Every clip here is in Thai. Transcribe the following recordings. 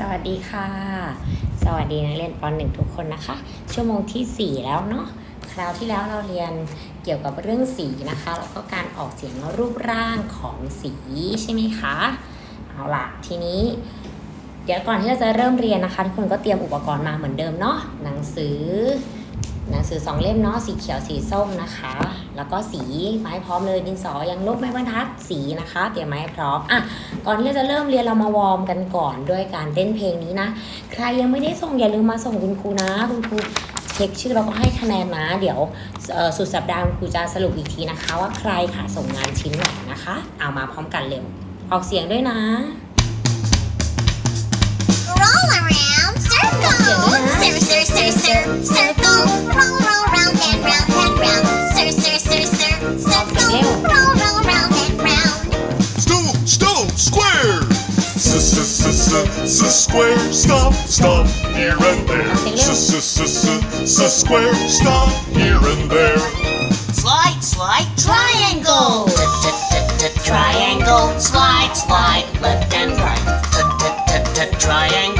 สวัสดีค่ะ สวัสดีนักเรียนป .1 ทุกคนนะคะ ชั่วโมงที่ 4 แล้วเนาะคราวที่แล้วเราเรียนเกี่ยวกับเรื่องสีนะคะ แล้วก็การออกเสียงและรูปร่างของสีใช่ไหมคะเอาล่ะทีนี้ เดี๋ยวก่อนที่เราจะเริ่มเรียนนะคะ ทุกคนก็เตรียมอุปกรณ์มาเหมือนเดิมเนาะหนังสือ หนังสือสองเล่มเนาะสีเขียวสีส้มนะคะ แล้วก็สีไมาให้พร้อมเลยดินสอยังลบไม้บรรทัดสีนะคะ เตรียมมาให้พร้อมอะก่อนที่เราจะเริ่มเรียนเรามาวอร์มกันก่อนด้วยการเต้นเพลงนี้นะ ใครยังไม่ได้ส่งอย่าลืมมาส่งคุณครูนะคุณครูเช็คชื่อแล้วก็ให้คะแนนนะเดี๋ยวเอ่อสุดสัปดาห์คุณครูจะสรุปอีกทีนะคะ ว่าใครค่ะส่งงานชิ้นไหนนะคะ เอามาพร้อมกันเร็วออกเสียงด้วยนะ Roll around, circle. Cir, cir, cir, cir, circle. Roll, roll, round and round and round. Cir, cir, cir, cir, circle. Roll, roll, round and round. Stool, stool, square. S s s s s square. Stomp, stomp here and there. S s s s s square. Stomp here and there. Slide, slide, triangle. Triangle. Slide, slide, left and right. Triangle.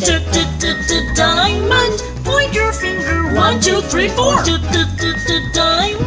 Diamond. D d d d diamond. Point your finger. One, two, three, four. D d d d diamond.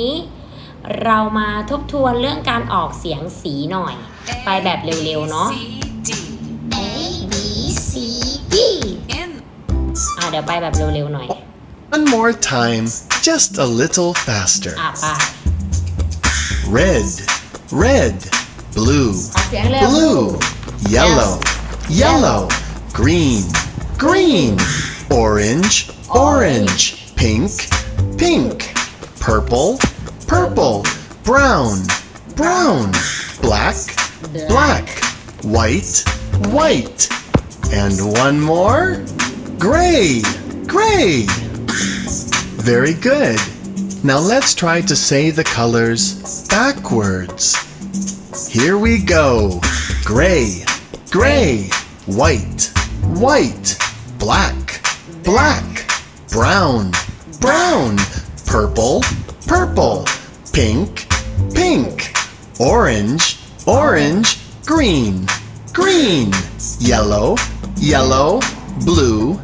นไปแล้วทีนี้ เรามาทบทวนเรื่องการออกเสียงสีหน่อย ไปแบบเร็วๆ เนาะ A, B, C, D. อ่าเดี๋ยวไปแบบเร็วๆ หน่อย One more time, just a little faster. อะไป Red, red, blue, ออกเสียงเร็ว blue, yellow, yellow, green, green, orange, orange, pink, pink, purple, purple, brown, brown, black, black, white, white, and one more, gray, gray. Very good. Now let's try to say the colors backwards. Here we go. Gray, gray, white, white, black, black, brown, brown, purple, purple, pink, pink, orange, orange, green, green, yellow, yellow, blue,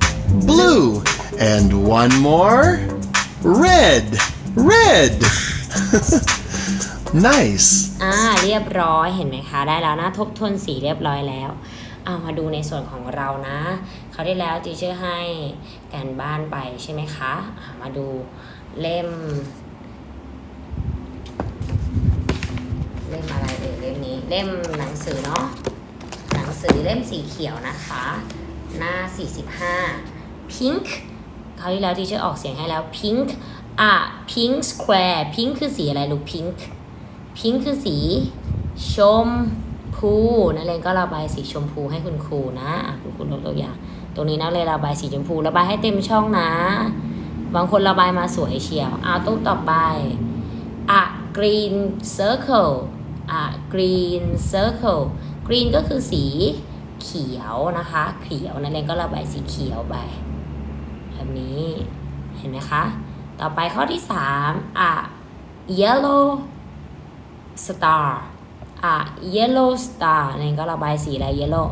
blue, and one more red, red. nice. อ่าเรียบร้อยเห็นไหมคะได้แล้วนะทบทวนสีเรียบร้อยแล้วเอามาดูในส่วนของเรานะเขาวที่แล้วทีเชอร์ให้การบ้านไปใช่ไหมคะามาดูเล่ม เล่มอะไรเอ่ยเล่มนี้เล่มหนังสือเนาะหนังสือเล่มสีเขียวนะคะ หน้า 45 pink คราวที่แล้วทีเชอร์ออกเสียงให้แล้ว pink อะ pink square pink คือสีอะไรลูก pink พิงค์คือสี ชมพูนักเรียนก็ระบายสีชมพูให้คุณครูนะคุณครูยกตัวอย่าง ตรงนี้นักเรียนระบายสีชมพูระบายให้เต็มช่องนะ บางคนระบายมาสวยเชียวเอาตู้ต่อไปอะ green circle green circle green ก็คือสีเขียวนะคะ เขียวนักเรียนก็ระบายสีเขียวไปแบบนี้เห็นไหมคะ ต่อไปข้อที่สามอะ yellow star อะ yellow star นี่ก็ระบายสีอะไร yellow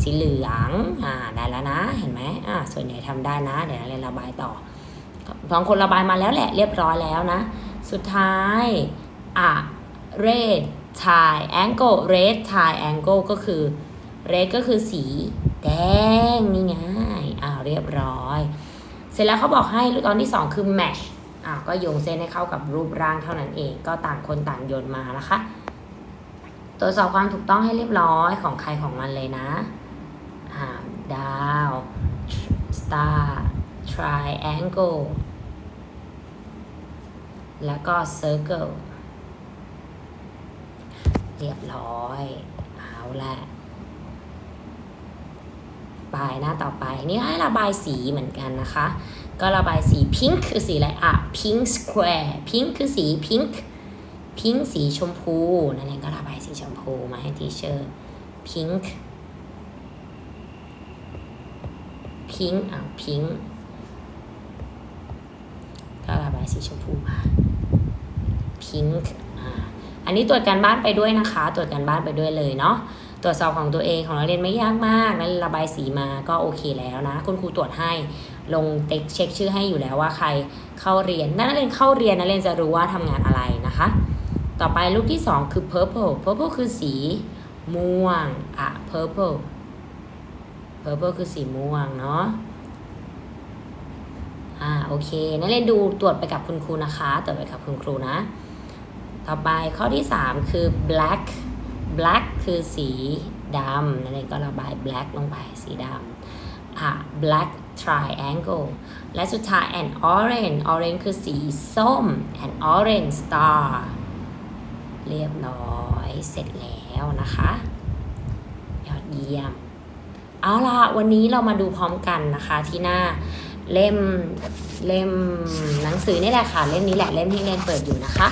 สีเหลืองอ่าได้แล้วนะ เห็นไหมอ่าส่วนใหญ่ทำได้นะ เดี๋ยวเราเรียนระบายต่อบางคนระบายมาแล้วแหละเรียบร้อยแล้วนะ สุดท้ายอะ red triangle red triangle ก็คือ red ก็คือสีแดงนี่ไงอ่าเรียบร้อย เสร็จแล้วเขาบอกให้ตอนที่สองคือ match อ่าก็โยงเส้นให้เข้ากับรูปร่างเท่านั้นเอง ก็ต่างคนต่างโยนมานะคะ ตรวจสอบความถูกต้องให้เรียบร้อยของใครของมันเลยนะอ่าดาว star triangle แล้วก็ circle เรียบร้อย เอาละปลายหน้าต่อไป นี่ให้ระบายสีเหมือนกันนะคะ ก็ระบายสีพิงค์คือสีอะไรอะ pink square pink คือสีพิงค์พิงค์สีชมพูนั่นเองก็ระบายสีชมพูมาให้ทีเชอร์พิงค์พิงค์อะพิงค์ก็ระบายสีชมพูมาพิงค์ อันนี้ตรวจการบ้านไปด้วยนะคะ ตรวจการบ้านไปด้วยเลยเนาะตรวจสอบของตัวเองของนักเรียนไม่ยากมากนักเรียนระบายสีมาก็โอเคแล้วนะ คุณครูตรวจให้ลงเต็กเช็คชื่อให้อยู่แล้วว่าใครเข้าเรียนนักเรียนเข้าเรียนนักเรียนจะรู้ว่าทำงานอะไรนะคะ ต่อไปรูปที่ 2 คือ purple purple คือสีม่วงอะ purple purple คือสีม่วงเนาะอ่าโอเคนักเรียนดูตรวจไปกับคุณครูนะคะตรวจไปกับคุณครูนะ ต่อไปข้อที่ 3 คือ black black คือสีดำนั่นเองก็ระบาย black ลงไปสีดำอะ black triangle และสุดท้าย and orange orange คือสีส้ม and orange star เรียบร้อยเสร็จแล้วนะคะ ยอดเยี่ยม เอาล่ะ วันนี้เรามาดูพร้อมกันนะคะที่หน้าเล่มเล่มหนังสือนี่แหละค่ะ เล่มนี้แหละเล่มที่เรียนเปิดอยู่นะคะ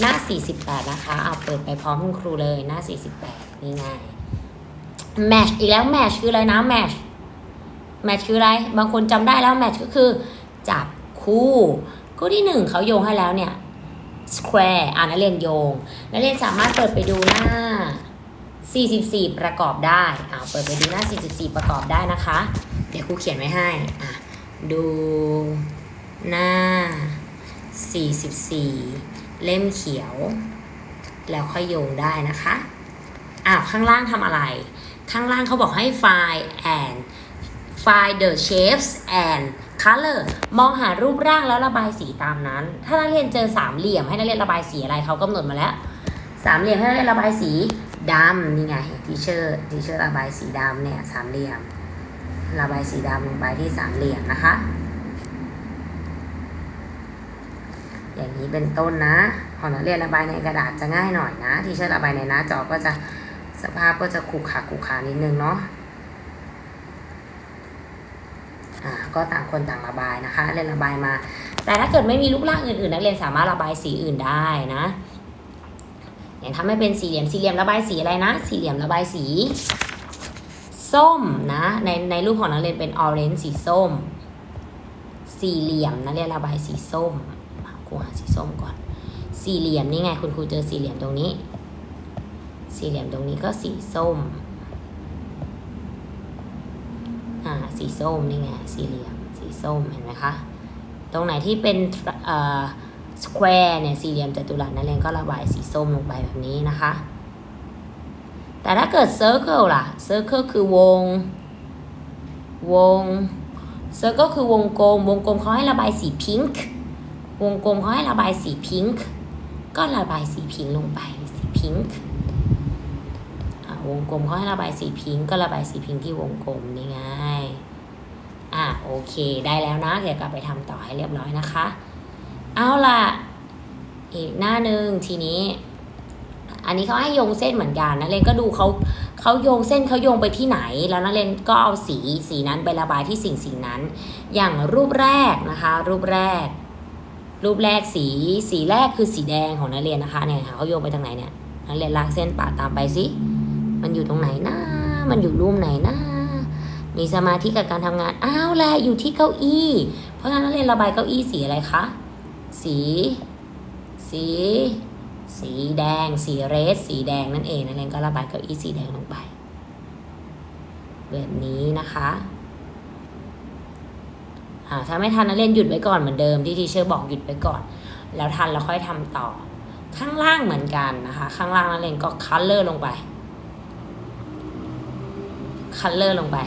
หน้า 48 นะคะเอาเปิดไปพร้อมคุณครูเลยหน้า 48 นี่ไงแมชอีกแล้วแมชคืออะไรนะแมชแมชคืออะไร บางคนจำได้แล้วแมชก็คือ จับคู่คู่ที่หนึ่งเขาโยงให้แล้วเนี่ย square อ่านนักเรียนโยง นักเรียนสามารถเปิดไปดูหน้า 44 ประกอบได้อ่าเปิดไปดูหน้า 44 ประกอบได้นะคะ เดี๋ยวครูเขียนไว้ให้อะดูหน้า 44 เล่มเขียว แล้วค่อยโยงได้นะคะอ้าวข้างล่างทำอะไร ข้างล่างเขาบอกให้ find and find the shapes and color มองหารูปร่างแล้วระบายสีตามนั้น ถ้านักเรียนเจอสามเหลี่ยมให้นักเรียนระบายสีอะไรเขากำหนดมาแล้ว สามเหลี่ยมให้นักเรียนระบายสีดำนี่ไงทีเชอร์ทีเชอร์ระบายสีดำเนี่ยสามเหลี่ยม ระบายสีดำลงไปที่สามเหลี่ยมนะคะ อย่างนี้เป็นต้นนะพอนักเรียนระบายในกระดาษจะง่ายหน่อยนะ ที่เชื่อระบายในหน้าจอก็จะสภาพก็จะขรุขระขรุขระนิดนึงเนาะอ่าก็ต่างคนต่างระบายนะคะ เรียนระบายมา แต่ถ้าเกิดไม่มีรูปร่างอื่นๆนักเรียนสามารถระบายสีอื่นได้นะอย่างถ้าไม่เป็นสี่เหลี่ยมสี่เหลี่ยมระบายสีอะไรนะ สี่เหลี่ยมระบายสีส้มนะในในรูปของนักเรียนเป็นออเรนจ์สีส้ม สี่เหลี่ยมนักเรียนระบายสีส้ม รูหาสีส้มก่อน สี่เหลี่ยมนี่ไง คุณครูเจอสี่เหลี่ยมตรงนี้ สี่เหลี่ยมตรงนี้ก็สีส้ม อ่า สีส้มนี่ไง สี่เหลี่ยม สีส้มเห็นไหมคะ ตรงไหนที่เป็นเอ่อสแควร์เนี่ย สี่เหลี่ยมจัตุรัสนักเรียนก็ระบายสีส้มลงไปแบบนี้นะคะ แต่ถ้าเกิด circle ล่ะ circle คือวง วง circle คือวงกลม วงกลมเขาให้ระบายสีพิงค์ วงกลมเขาให้ระบายสีพิงค์ก็ระบายสีพิงค์ลงไปสีพิงค์อะวงกลมเขาให้ระบายสีพิงค์ก็ระบายสีพิงค์ที่วงกลมนี่ไงอะโอเคได้แล้วนะเดี๋ยวกลับไปทำต่อให้เรียบร้อยนะคะ เอาล่ะ อีกหน้าหนึ่งทีนี้ อันนี้เขาให้โยงเส้นเหมือนกันนักเรียนก็ดูเขาเขาโยงเส้นเขาโยงไปที่ไหน แล้วนักเรียนก็เอาสีสีนั้นไประบายที่สิ่งสิ่งนั้น อย่างรูปแรกนะคะ รูปแรก รูปแรกสีสีแรกคือสีแดงของนักเรียนนะคะเนี่ยค่ะเขาโยงไปทางไหนเนี่ยนักเรียนลากเส้นปะตามไปสิมันอยู่ตรงไหนนะมันอยู่รูปไหนนะมีสมาธิกับการทำงานอ้าวแหละอยู่ที่เก้าอี้ เพราะฉะนั้นนักเรียนระบายเก้าอี้สีอะไรคะสี สี สีแดง สีเรดสีแดงนั่นเองนักเรียนก็ระบายเก้าอี้สีแดงลงไป แบบนี้นะคะ ถ้าไม่ทันนักเรียนหยุดไว้ก่อนเหมือนเดิมที่ทีเชอร์บอกหยุดไว้ก่อน แล้วทันแล้วค่อยทำต่อ ข้างล่างเหมือนกันนะคะ ข้างล่างนักเรียนก็คัลเลอร์ลงไปคัลเลอร์ลงไป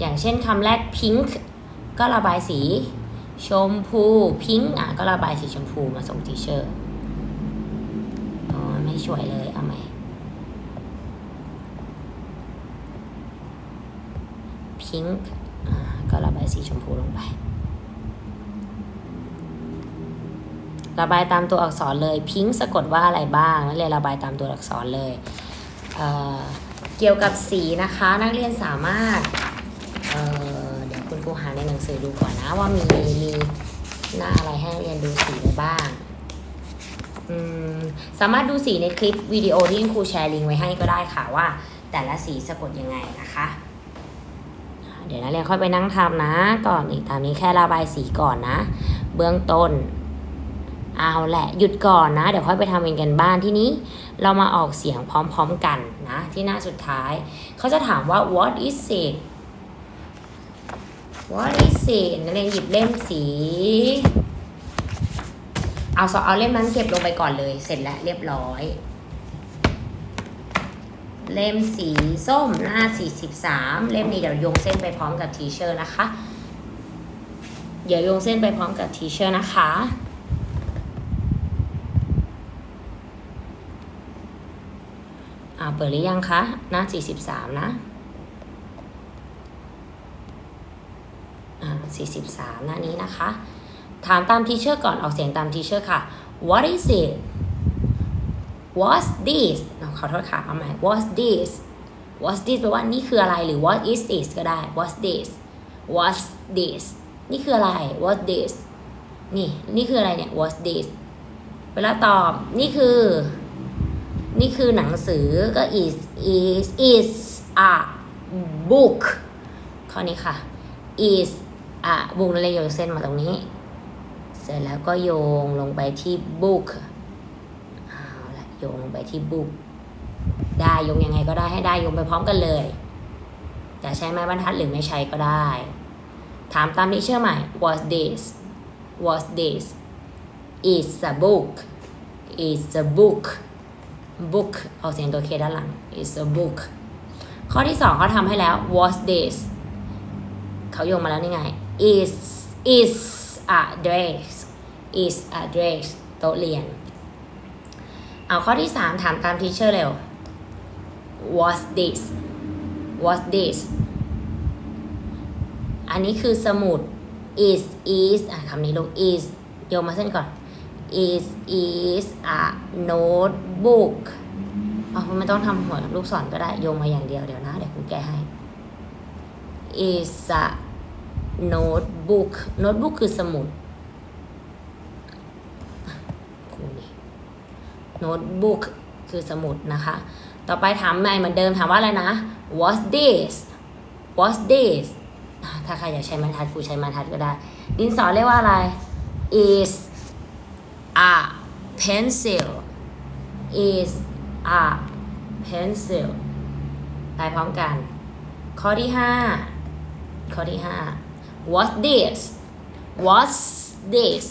อย่างเช่นคำแรก pink ก็ระบายสีชมพูพิงค์อะก็ระบายสีชมพูมาส่งทีเชอร์อ๋อไม่ช่วยเลยเอาไหมพิงค์ ก็ระบายสีชมพูลงไประบายตามตัวอักษรเลยพิงสะกดว่าอะไรบ้างนักเรียนระบายตามตัวอักษรเลยเเกี่ยวกับสีนะคะ นักเรียนสามารถเเดี๋ยวคุณครูหาในหนังสือดูก่อนนะว่ามีมีหน้าอะไรให้นักเรียนดูสีได้บ้างสามารถดูสีในคลิปวิดีโอที่คุณครูแชร์ลิงก์ไว้ให้ก็ได้ค่ะว่า แต่ละสีสะกดยังไงนะคะ ดี๋ยวนักเรียนค่อยไปนั่งทำนะ ก่อนอีกตามนี้แค่ระบายสีก่อนนะ เบื้องต้น เอาแหละหยุดก่อนนะ เดี๋ยวค่อยไปทำเองกันบ้านที่นี้ เรามาออกเสียงพร้อมๆกันนะ ที่หน้าสุดท้าย เขาจะถามว่า what is it what is it นักเรียนหยิบเล่มสีเอาสเอาเล่มนั้นเก็บลงไปก่อนเลย เสร็จแล้วเรียบร้อย เล่มสีส้มหน้า 43 เล่มนี้เดี๋ยวโยงเส้นไปพร้อมกับทีเชอร์นะคะ เดี๋ยวโยงเส้นไปพร้อมกับทีเชอร์นะคะอ่าเปิดหรือยังคะ หน้า 43 นะ อ่า 43 หน้านี้นะคะ ถามตามทีเชอร์ก่อนออกเสียงตามทีเชอร์ค่ะ What is it What's this อะขอโทษค่ะเอาใหม่ What's this What's this แปลว่านี่คืออะไรหรือ What is this ก็ได้ What's this What's this นี่คืออะไร What's this นี่ นี่คืออะไรเนี่ย What's this เวลาตอบนี่คือ นี่คือหนังสือก็ is is is a book ข้อนี้ค่ะ is a book นั่นเลยโยงเส้นมาตรงนี้ เสร็จแล้วก็โยงลงไปที่ book โยงลงไปที่ book ได้โยงยังไงก็ได้ให้ได้โยงไปพร้อมกันเลย จะใช้ไม้บรรทัดหรือไม่ใช้ก็ได้ ถามตามที่เชื่อใหม่ Was this Was this is a book is a book book เอาเสียงตัวเคด้านหลัง is a book ข้อที่สองเขาทำให้แล้ว Was this เขาโยงมาแล้วนี่ไง is is a dress is a dress โต๊ะเรียน เอาข้อที่สามถามตามทีเชอร์เร็ว what's this what's this อันนี้คือสมุด is is อะคำนี้ลูก is โยงมาเส้นก่อน is is a notebook อ๋อไม่ต้องทำหัวลูกศรก็ได้โยงมาอย่างเดียวเดี๋ยวนะ เดี๋ยวครูแก้ให้ is a notebook notebook คือสมุดครูนี่ notebook คือสมุดนะคะ ต่อไปถามใหม่เหมือนเดิมถามว่าอะไรนะ what's this what's this ถ้าใครอยากใช้ไม้ทัดครูใช้ไม้ทัดก็ได้ ดินสอเรียกว่าอะไร is a pencil is a pencil ไปพร้อมกัน ข้อที่ 5 ข้อที่ 5 what's this what's this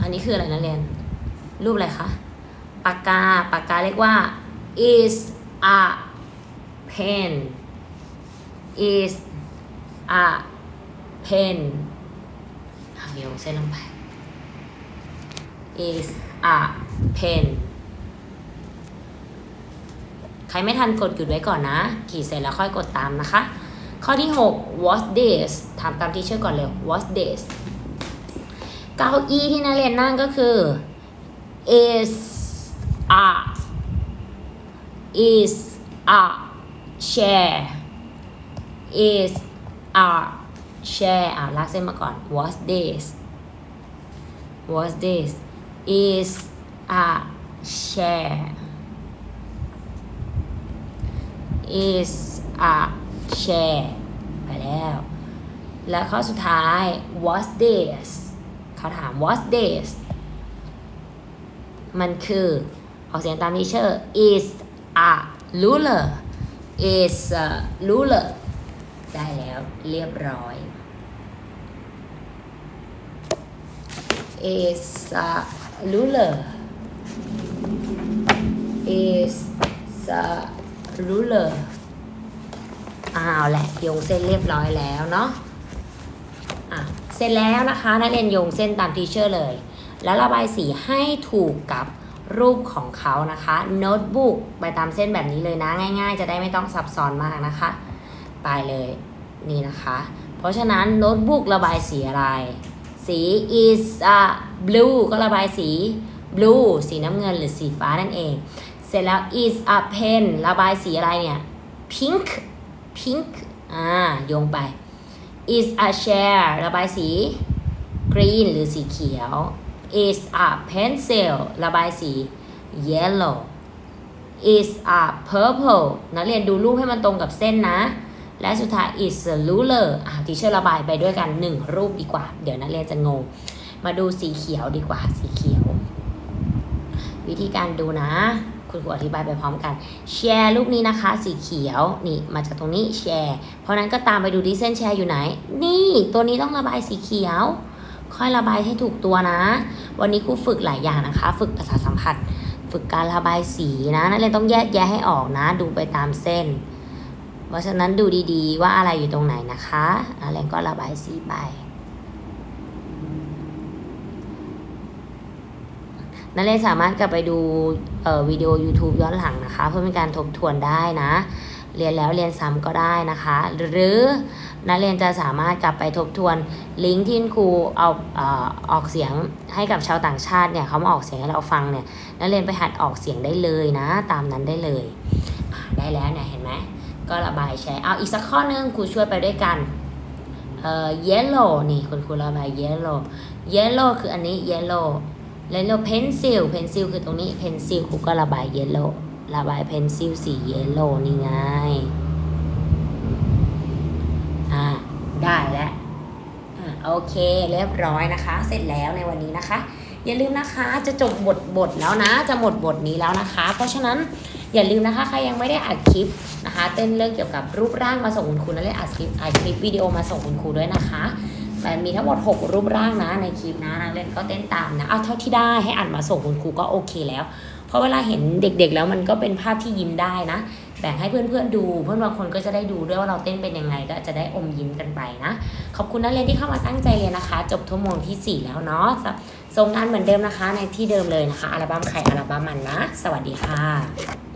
อันนี้คืออะไรนะเรียน รูปอะไรคะ ปากกา ปากกาเรียกว่า is a pen is a pen เอาโยงเส้นลงไป is a pen ใครไม่ทันกดหยุดไว้ก่อนนะ ขีดเสร็จแล้วค่อยกดตามนะคะ ข้อที่ 6 what's this ถามตามที่เชื่อก่อนเร็ว what's this เก้าอี้ที่นักเรียนนั่งก็คือ is a is a chair is a chair อ่าลากเส้นมาก่อน what's this what's this is a chair is a chair ไปแล้ว และข้อสุดท้าย what's this เขาถาม what's this มันคือ ออกเสียงตามทีเชื่อ is a ruler is a ruler ได้แล้วเรียบร้อย is a ruler is a ruler อ้าวแหละโยงเส้นเรียบร้อยแล้วเนาะอะเสร็จแล้วนะคะนักเรียนโยงเส้นตามทีเชอร์เลย แล้วระบายสีให้ถูกกับ รูปของเขานะคะโน้ตบุ๊กไปตามเส้นแบบนี้เลยนะง่าย ๆ จะได้ไม่ต้องซับซ้อนมากนะคะไปเลยนี่นะคะ เพราะฉะนั้นโน้ตบุ๊กระบายสีอะไร สี is a blue ก็ระบายสี blue สีน้ำเงินหรือสีฟ้านั่นเอง เสร็จแล้ว is a pen ระบายสีอะไรเนี่ย pink pink อ่าโยงไป is a chair ระบายสี green หรือสีเขียว is a pencil ระบายสี yellow is a purple นักเรียนดูรูปให้มันตรงกับเส้นนะ และสุดท้าย is a ruler อะทีเชอร์ระบายไปด้วยกันหนึ่งรูปดีกว่า เดี๋ยวนักเรียนจะงง มาดูสีเขียวดีกว่า สีเขียว วิธีการดูนะ คุณครูอธิบายไปพร้อมกัน แชร์รูปนี้นะคะ สีเขียว นี่มาจากตรงนี้แชร์ เพราะนั้นก็ตามไปดูที่เส้นแชร์อยู่ไหน นี่ ตัวนี้ต้องระบายสีเขียว ค่อยระบายให้ถูกตัวนะ วันนี้ครูฝึกหลายอย่างนะคะ ฝึกภาษาสัมผัส ฝึกการระบายสีนะนักเรียนต้องแยกแยะให้ออกนะ ดูไปตามเส้น เพราะฉะนั้นดูดีๆ ว่าอะไรอยู่ตรงไหนนะคะนักเรียนก็ระบายสีไปนักเรียนสามารถกลับไปดูเอ่อวิดีโอ YouTube ย้อนหลังนะคะ เพื่อเป็นการทบทวนได้นะ เรียนแล้วเรียนซ้ำก็ได้นะคะ หรือ นักเรียนจะสามารถกลับไปทบทวนลิงก์ที่ครูเอาออกเสียงให้กับชาวต่างชาติเนี่ยเขามาออกเสียงให้เราฟังเนี่ยนักเรียนไปหัดออกเสียงได้เลยนะ ตามนั้นได้เลยได้แล้วเนี่ยเห็นไหมก็ระบายใช้เอาอีกสักข้อนึงครูช่วยไปด้วยกันเอ่อ yellow นี่คุณครูระบาย yellow yellow คืออันนี้ yellow แล้วเรา pencil pencil คือตรงนี้ pencil ครูก็ระบาย yellow ระบาย pencil สี yellow นี่ไง อ่า ได้แล้วอ่า โอเคเรียบร้อยนะคะ เสร็จแล้วในวันนี้นะคะ อย่าลืมนะคะจะจบบทบทแล้วนะ จะหมดบทนี้แล้วนะคะ เพราะฉะนั้นอย่าลืมนะคะใครยังไม่ได้อัดคลิปนะคะ เต้นเรื่องเกี่ยวกับรูปร่างมาส่งคุณครูนั่นเลยอัดคลิปอัดคลิปวิดีโอมาส่งคุณครูด้วยนะคะแต่มีทั้งหมด 6 รูปร่างนะในคลิปนะนักเรียนก็เต้นตามนะเอาเท่าที่ได้ให้อัดมาส่งคุณครูก็โอเคแล้ว เพราะเวลาเห็นเด็กๆแล้วมันก็เป็นภาพที่ยิ้มได้นะ แบ่งให้เพื่อนๆดู เพื่อนบางคนก็จะได้ดูด้วยว่าเราเต้นเป็นยังไงก็จะได้อมยิ้มกันไปนะ ขอบคุณนักเรียนที่เข้ามาตั้งใจเรียนนะคะ จบทั่วโมงที่ 4 แล้วเนาะส่งงานเหมือนเดิมนะคะในที่เดิมเลยนะคะอัลบั้มใครอัลบั้มมันนะ สวัสดีค่ะ